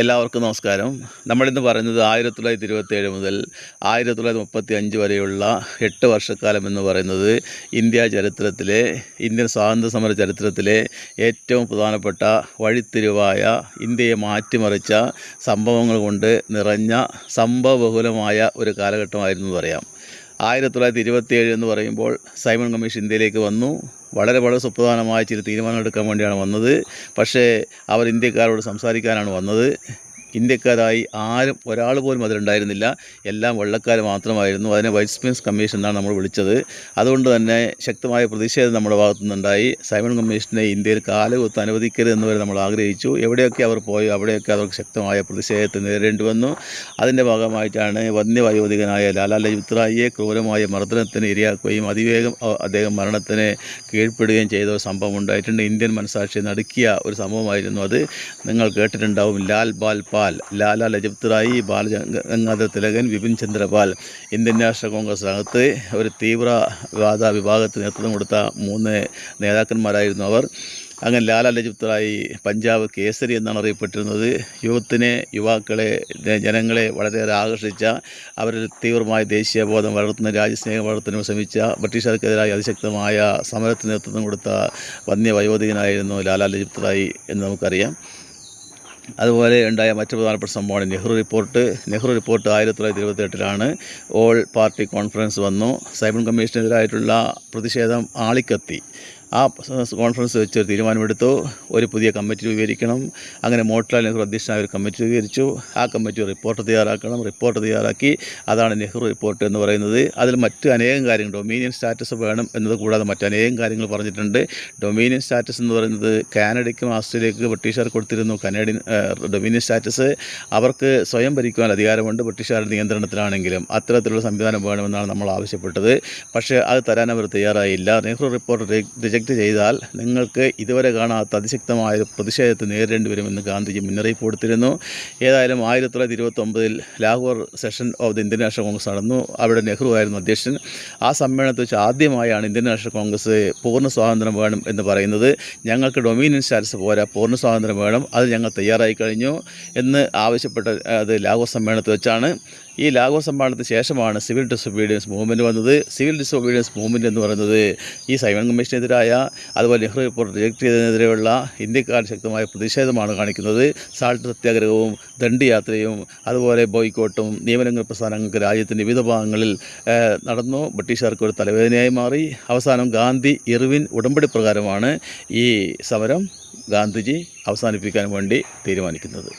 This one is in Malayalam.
എല്ലാവർക്കും നമസ്കാരം. നമ്മളിന്ന് പറയുന്നത് ആയിരത്തി തൊള്ളായിരത്തി ഇരുപത്തി ഏഴ് മുതൽ ആയിരത്തി തൊള്ളായിരത്തി മുപ്പത്തി അഞ്ച് വരെയുള്ള എട്ട് വർഷക്കാലം എന്ന് പറയുന്നത് ഇന്ത്യ ചരിത്രത്തിലെ ഇന്ത്യൻ സ്വാതന്ത്ര്യ സമര ചരിത്രത്തിലെ ഏറ്റവും പ്രധാനപ്പെട്ട വഴിത്തിരിവായ ഇന്ത്യയെ മാറ്റിമറിച്ച സംഭവങ്ങൾ കൊണ്ട് നിറഞ്ഞ സംഭവബഹുലമായ ഒരു കാലഘട്ടമായിരുന്നു പറയാം. ആയിരത്തി തൊള്ളായിരത്തി ഇരുപത്തിയേഴ് എന്ന് പറയുമ്പോൾ സൈമൺ കമ്മീഷൻ ഇന്ത്യയിലേക്ക് വന്നു. വളരെ വളരെ സുപ്രധാനമായ ചില തീരുമാനങ്ങൾ എടുക്കാൻ വേണ്ടിയാണ് വന്നത്. പക്ഷേ അവർ ഇന്ത്യക്കാരോട് സംസാരിക്കാനാണ് വന്നത്. ഇന്ത്യക്കാരായി ആരും ഒരാൾ പോലും അതിലുണ്ടായിരുന്നില്ല. എല്ലാം വെള്ളക്കാർ മാത്രമായിരുന്നു. അതിനെ വൈറ്റ് പ്രിൻസ് കമ്മീഷൻ എന്നാണ് നമ്മൾ വിളിച്ചത്. അതുകൊണ്ട് തന്നെ ശക്തമായ പ്രതിഷേധം നമ്മുടെ ഭാഗത്തു നിന്നുണ്ടായി. സൈമൺ കമ്മീഷനെ ഇന്ത്യയിൽ കാലുകുത്ത് അനുവദിക്കരുത് എന്ന് വരെ നമ്മൾ ആഗ്രഹിച്ചു. എവിടെയൊക്കെ അവർ പോയോ അവിടെയൊക്കെ അവർക്ക് ശക്തമായ പ്രതിഷേധത്തെ നേരിടേണ്ടി വന്നു. അതിന്റെ ഭാഗമായിട്ടാണ് വന്യവയോധികനായ ലാലാ ലജിത് റായിയെ ക്രൂരമായ മർദ്ദനത്തിന് ഇരയാക്കുകയും അതിവേഗം അദ്ദേഹം മരണത്തിന് കീഴ്പ്പെടുകയും ചെയ്ത ഒരു സംഭവം ഉണ്ടായിട്ടുണ്ട്. ഇന്ത്യൻ മനസാക്ഷിയെ നടുക്കിയ ഒരു സംഭവമായിരുന്നു അത്. നിങ്ങൾ കേട്ടിട്ടുണ്ടാവും. ലാൽ ബാൽ പാൽ ലാലാ ലജിത് റായി ബാലഗംഗാധര തിലകൻ വിപിൻ ചന്ദ്രപാൽ ഇന്ത്യൻ നാഷണൽ കോൺഗ്രസിനകത്ത് ഒരു തീവ്രവാദ വിഭാഗത്തിന് നേതൃത്വം കൊടുത്ത മൂന്ന് നേതാക്കന്മാരായിരുന്നു അവർ. അങ്ങനെ ലാലാ ലജപ്ത് റായി പഞ്ചാബ് കേസരി എന്നാണ് അറിയപ്പെട്ടിരുന്നത്. യുവത്തിനെ യുവാക്കളെ ജനങ്ങളെ വളരെയേറെ ആകർഷിച്ച അവരിൽ തീവ്രമായ ദേശീയബോധം വളർത്തുന്ന രാജ്യസ്നേഹം വളർത്തുന്നതിന് ശ്രമിച്ച ബ്രിട്ടീഷുകാർക്കെതിരായി അതിശക്തമായ സമരത്തിന് നേതൃത്വം കൊടുത്ത വന്യ വയോധികനായിരുന്നു ലാലാ ലജപ്ത് റായി എന്ന് നമുക്കറിയാം. അതുപോലെ ഉണ്ടായ മറ്റു പ്രധാനപ്പെട്ട സംഭവമാണ് നെഹ്റു റിപ്പോർട്ട് നെഹ്റു റിപ്പോർട്ട് ആയിരത്തി തൊള്ളായിരത്തി ഇരുപത്തെട്ടിലാണ് ഓൾ പാർട്ടി കോൺഫറൻസ് വന്നു സൈമൺ കമ്മീഷനെതിരായിട്ടുള്ള പ്രതിഷേധം ആളിക്കത്തി. ആ കോൺഫറൻസ് വെച്ച് ഒരു തീരുമാനമെടുത്തു. ഒരു പുതിയ കമ്മിറ്റി രൂപീകരിക്കണം. അങ്ങനെ മോട്ടിലാൽ നെഹ്റു അധ്യക്ഷനായ ഒരു കമ്മിറ്റി രൂപീകരിച്ചു. ആ കമ്മിറ്റി റിപ്പോർട്ട് തയ്യാറാക്കണം. റിപ്പോർട്ട് തയ്യാറാക്കി അതാണ് നെഹ്റു റിപ്പോർട്ട് എന്ന് പറയുന്നത്. അതിൽ മറ്റ് അനേകം കാര്യങ്ങൾ ഡൊമീനിയൻ സ്റ്റാറ്റസ് വേണം എന്നത് കൂടാതെ മറ്റനേകം കാര്യങ്ങൾ പറഞ്ഞിട്ടുണ്ട്. ഡൊമീനിയൻ സ്റ്റാറ്റസ് എന്ന് പറയുന്നത് കാനഡയ്ക്കും ആസ്ട്രേലിയക്കും ബ്രിട്ടീഷുകാർ കൊടുത്തിരുന്നു. കനേഡിയൻ ഡൊമീനിയൻ സ്റ്റാറ്റസ് അവർക്ക് സ്വയം ഭരിക്കുവാൻ അധികാരമുണ്ട് ബ്രിട്ടീഷുകാരുടെ നിയന്ത്രണത്തിലാണെങ്കിലും. അത്തരത്തിലുള്ള സംവിധാനം വേണമെന്നാണ് നമ്മൾ ആവശ്യപ്പെട്ടത്. പക്ഷേ അത് തരാൻ അവർ തയ്യാറായില്ല. നെഹ്റു റിപ്പോർട്ട് റിജക്റ്റ് ചെയ്താൽ നിങ്ങൾക്ക് ഇതുവരെ കാണാത്ത അതിശക്തമായ പ്രതിഷേധത്തെ നേരിടേണ്ടി വരുമെന്ന് ഗാന്ധിജി മുന്നറിയിപ്പ് കൊടുത്തിരുന്നു. ഏതായാലും ആയിരത്തി തൊള്ളായിരത്തി ഇരുപത്തൊമ്പതിൽ Lahore session of the Indian National Congress നടന്നു. അവിടെ നെഹ്റു ആയിരുന്നു അധ്യക്ഷൻ. ആ സമ്മേളനത്തിൽ വെച്ച് ആദ്യമായാണ് ഇന്ത്യൻ നാഷണൽ കോൺഗ്രസ് പൂർണ സ്വാതന്ത്ര്യം വേണം എന്ന് പറയുന്നത്. ഞങ്ങൾക്ക് ഡൊമീനിയൻ സ്റ്റാറ്റസ് പോരാ പൂർണ സ്വാതന്ത്ര്യം വേണം. അത് ഞങ്ങൾ തയ്യാറായി കഴിഞ്ഞു എന്ന് ആവശ്യപ്പെട്ട അത് ലാഹോർ സമ്മേളനത്തിൽ വെച്ചാണ്. ഈ ലാഹോർ സമ്മേളനത്തിന് ശേഷമാണ് സിവിൽ ഡിസൊബീഡിയൻസ് മൂവ്മെന്റ് വന്നത്. സിവിൽ ഡിസൊബീഡിയൻസ് മൂവ്മെന്റ് എന്ന് പറയുന്നത് ഈ സൈമൺ കമ്മീഷനെതിരായ അതുപോലെ നെഹ്റു റിപ്പോർട്ട് റിജക്ട് ചെയ്തതിനെതിരെയുള്ള ഇന്ത്യക്കാർ ശക്തമായ പ്രതിഷേധമാണ് കാണിക്കുന്നത്. സാൾട്ട് സത്യാഗ്രഹവും ദണ്ഡിയാത്രയും അതുപോലെ ബോയ്ക്കോട്ടും നിയമനങ്ങൾ പ്രസ്ഥാനങ്ങൾക്ക് രാജ്യത്തിന്റെ വിവിധ ഭാഗങ്ങളിൽ നടന്നു. ബ്രിട്ടീഷുകാർക്ക് ഒരു തലവേദനയായി മാറി. അവസാനം ഗാന്ധി ഇർവിൻ ഉടമ്പടി പ്രകാരമാണ് ഈ സമരം ഗാന്ധിജി അവസാനിപ്പിക്കാൻ വേണ്ടി തീരുമാനിക്കുന്നത്.